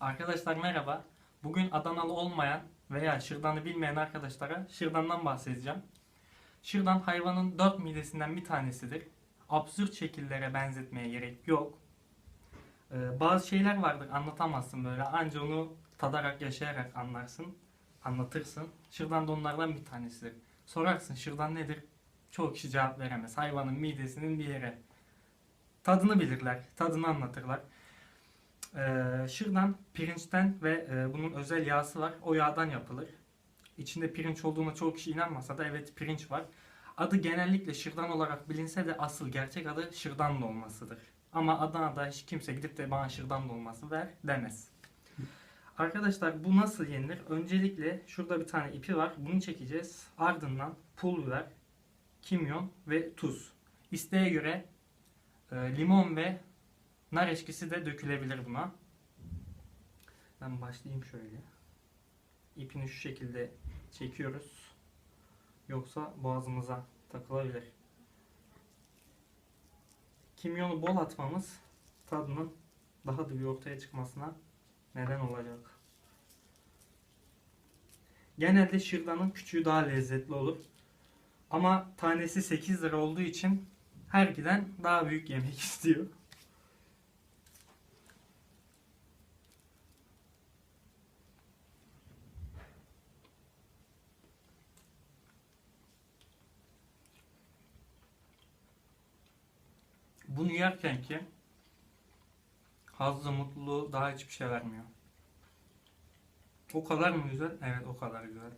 Arkadaşlar merhaba. Bugün Adanalı olmayan veya şırdanı bilmeyen arkadaşlara şırdandan bahsedeceğim. Şırdan hayvanın dört midesinden bir tanesidir. Absürt şekillere benzetmeye gerek yok. Ee, bazı şeyler vardır anlatamazsın böyle. Anca onu tadarak yaşayarak anlarsın, anlatırsın. Şırdan da onlardan bir tanesidir. Sorarsın şırdan nedir? Çoğu kişi cevap veremez. Hayvanın midesinin bir yeri. Tadını bilirler, tadını anlatırlar. Ee, şırdan pirinçten ve e, bunun özel yağsı var. O yağdan yapılır. İçinde pirinç olduğuna çoğu kişi inanmasa da evet pirinç var. Adı genellikle şırdan olarak bilinse de asıl gerçek adı şırdan dolmasıdır. Ama Adana'da hiç kimse gidip de bana şırdan dolması ver demez. Arkadaşlar bu nasıl yenilir? Öncelikle şurada bir tane ipi var. Bunu çekeceğiz. Ardından pul biber, kimyon ve tuz. İsteğe göre e, limon ve Nar eşkisi de dökülebilir buna. Ben başlayayım şöyle. İpini şu şekilde çekiyoruz. Yoksa boğazımıza takılabilir. Kimyonu bol atmamız tadının daha da bir ortaya çıkmasına neden olacak. Genelde şırdanın küçüğü daha lezzetli olur. Ama tanesi 8 lira olduğu için her giden daha büyük yemek istiyor. Bunu yerken ki hazzı, mutluluğu daha hiçbir şey vermiyor. O kadar mı güzel? Evet o kadar güzel.